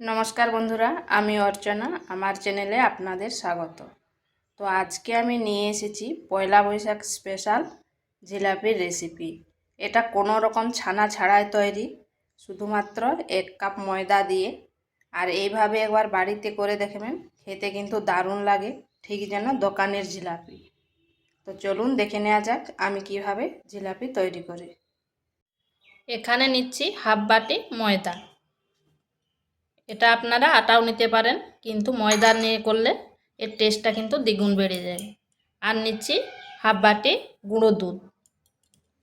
নমস্কার বন্ধুরা, আমি অর্চনা, আমার চ্যানেলে আপনাদের স্বাগত। তো আজকে আমি নিয়ে এসেছি পয়লা বৈশাখ স্পেশাল জিলাপির রেসিপি এটা কোনো রকম ছানা ছাড়াই তৈরি, শুধুমাত্র এক কাপ ময়দা দিয়ে। আর এইভাবে একবার বাড়িতে করে দেখবেন, খেতে কিন্তু দারুণ লাগে, ঠিক যেন দোকানের জিলাপি। তো চলুন দেখে নেওয়া যাক আমি কীভাবে জিলাপি তৈরি করি। এখানে নিচ্ছি হাফ বাটি ময়দা। এটা আপনারা আটাও নিতে পারেন, কিন্তু ময়দা নিয়ে করলে এর টেস্টটা কিন্তু দ্বিগুণ বেড়ে যায়। আর নিচ্ছি হাফ বাটি গুঁড়ো দুধ।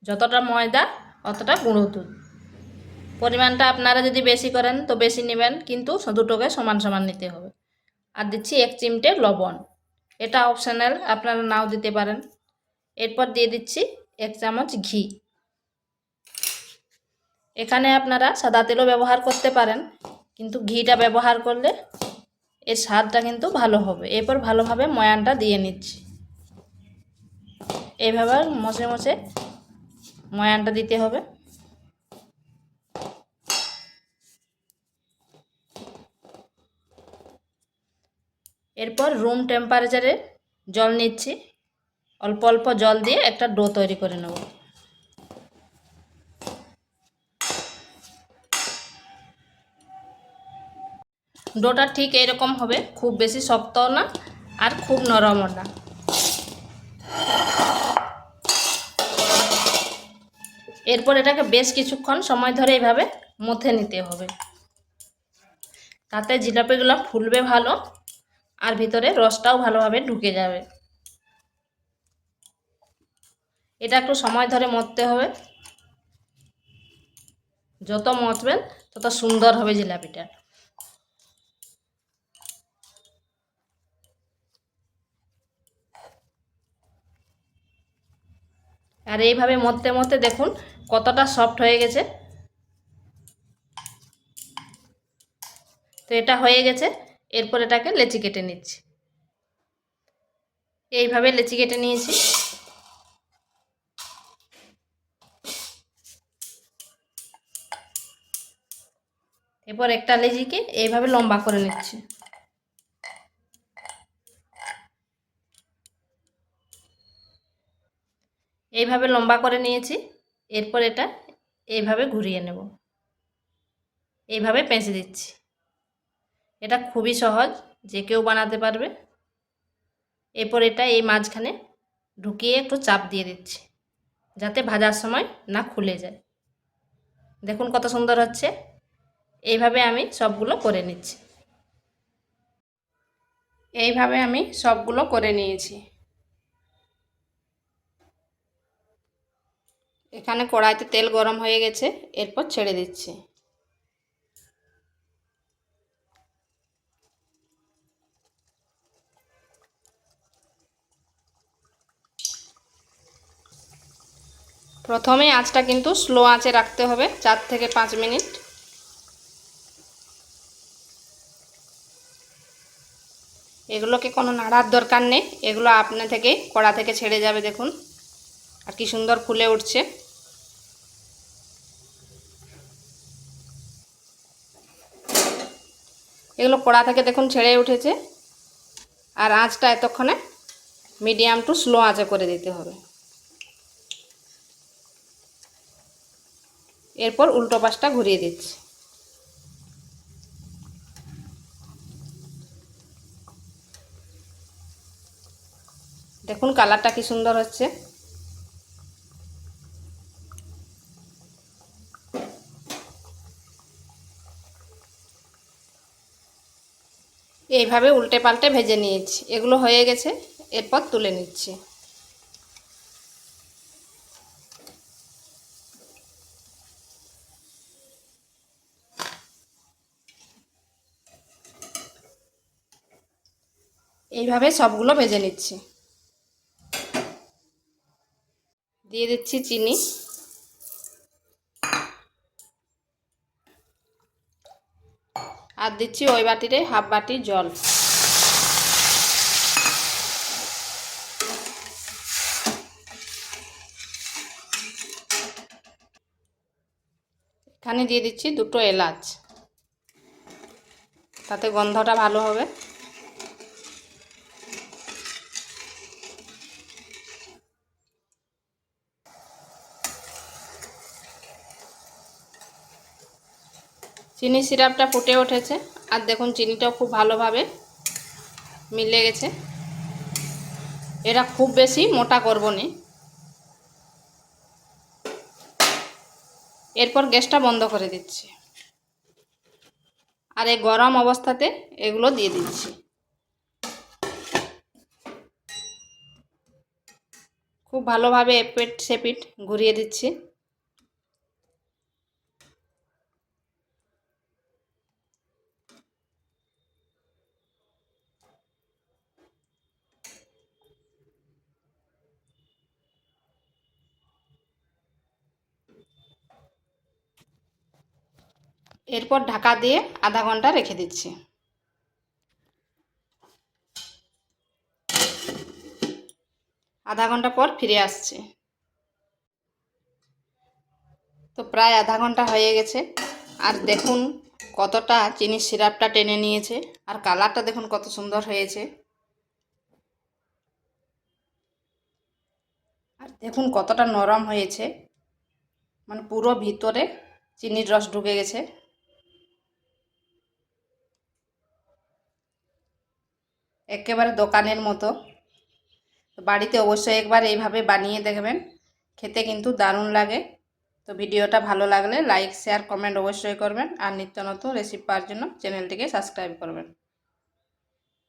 যতটা ময়দা, অতটা গুঁড়ো দুধ। পরিমাণটা আপনারা যদি বেশি করেন, তো বেশি নেবেন, কিন্তু দুটোকে সমান সমান নিতে হবে। আর দিচ্ছি এক চিমটে লবণ। এটা অপশানাল আপনারা নাও দিতে পারেন। এরপর দিয়ে দিচ্ছি এক চামচ ঘি। এখানে আপনারা সাদা তেলও ব্যবহার করতে পারেন কিন্তু ঘিটা ব্যবহার করলে এর স্বাদটা কিন্তু ভালো হবে। এরপর ভালোভাবে ময়ানটা দিয়ে নিচ্ছি। এইভাবে মশে মশে ময়ানটা দিতে হবে। এরপর রুম টেম্পারেচারে জল নিচ্ছি। অল্প অল্প জল দিয়ে একটা ডো তৈরি করে নেব। ডোটা ঠিক এরকম হবে, খুব বেশি শক্তও না আর খুব নরমও না। এরপর এটাকে বেশ কিছুক্ষণ সময় ধরে এইভাবে মথে নিতে হবে। তাতে জিলাপিগুলো ফুলবে ভালো আর ভিতরে রসটাও ভালোভাবে ঢুকে যাবে। এটা একটু সময় ধরে মথতে হবে। যত মতবেন তত সুন্দর হবে জিলাপিটা। আর এইভাবে মধ্যে মধ্যে দেখুন কতটা সফট হয়ে গেছে। তো এটা হয়ে গেছে, এরপর এটাকে লেচি কেটে নিচ্ছি। এইভাবে লেচি কেটে নিয়েছি। এরপর একটা লেচিকে এইভাবে লম্বা করে নিচ্ছি। এইভাবে লম্বা করে নিয়েছি, এরপর এটা এইভাবে ঘুরিয়ে নেব। এইভাবে পেঁচে দিচ্ছি। এটা খুবই সহজ, যে কেউ বানাতে পারবে। এরপর এটা এই মাঝখানে ঢুকিয়ে একটু চাপ দিয়ে দিচ্ছি, যাতে ভাজার সময় না খুলে যায়। দেখুন কত সুন্দর হচ্ছে। এইভাবে আমি সবগুলো করে নিচ্ছি। এইভাবে আমি সবগুলো করে নিয়েছি। এখানে কড়াইতে তেল গরম হয়ে গেছে, এরপর ছেড়ে দিচ্ছি। প্রথমে আঁচটা কিন্তু স্লো আঁচে রাখতে হবে, চার থেকে পাঁচ মিনিট। এগুলোকে কোনো নাড়ার দরকার নেই, এগুলো আপনা থেকে, কড়া থেকে ছেড়ে যাবে, দেখুন। আর কি সুন্দর ফুলে উঠছে। এগুলো কড়া থেকে দেখুন ছেড়ে উঠেছে। আর আঁচটা এতক্ষণে মিডিয়াম টু স্লো আঁচে করে দিতে হবে। এরপর উল্টো পাশটা ঘুরিয়ে দিচ্ছি। দেখুন কালারটা কি সুন্দর হচ্ছে। এইভাবে উল্টে পাল্টে ভেজে নিয়েছি। এগুলো হয়ে গেছে, এরপর তুলে নিচ্ছি। এইভাবে সবগুলো ভেজে নিচ্ছি। দিয়ে দিচ্ছি চিনি। আর দিচ্ছি ওই বাটিতে, হাফ বাটি জল। এখানে দিয়ে দিচ্ছি দুটো এলাচ। তাতে গন্ধটা ভালো হবে। চিনি সিরাপটা ফুটে উঠেছে। আর দেখুন, চিনিটাও খুব ভালোভাবে মিলে গেছে। এটা খুব বেশি মোটা করব নি। এরপর গ্যাসটা বন্ধ করে দিচ্ছি। আর এই গরম অবস্থাতে এগুলো দিয়ে দিচ্ছি। খুব ভালোভাবে এপিট সেপিট ঘুরিয়ে দিচ্ছি। এরপর ঢাকা দিয়ে আধা ঘণ্টা রেখে দিচ্ছি। আধা ঘণ্টা পর ফিরে আসছি। তো প্রায় আধা ঘণ্টা হয়ে গেছে। আর দেখুন কতটা চিনির সিরাপটা টেনে নিয়েছে। আর কালারটা দেখুন কত সুন্দর হয়েছে। আর দেখুন কতটা নরম হয়েছে। মানে পুরো ভিতরে চিনির রস ঢুকে গেছে। একেবারে দোকানের মতো। বাড়িতে অবশ্যই একবার এইভাবে বানিয়ে দেখবেন। খেতে কিন্তু দারুণ লাগে। তো ভিডিওটা ভালো লাগলে লাইক, শেয়ার, কমেন্ট অবশ্যই করবেন। আর নিত্য নতুন রেসিপি পাওয়ার জন্য চ্যানেলটিকে সাবস্ক্রাইব করবেন।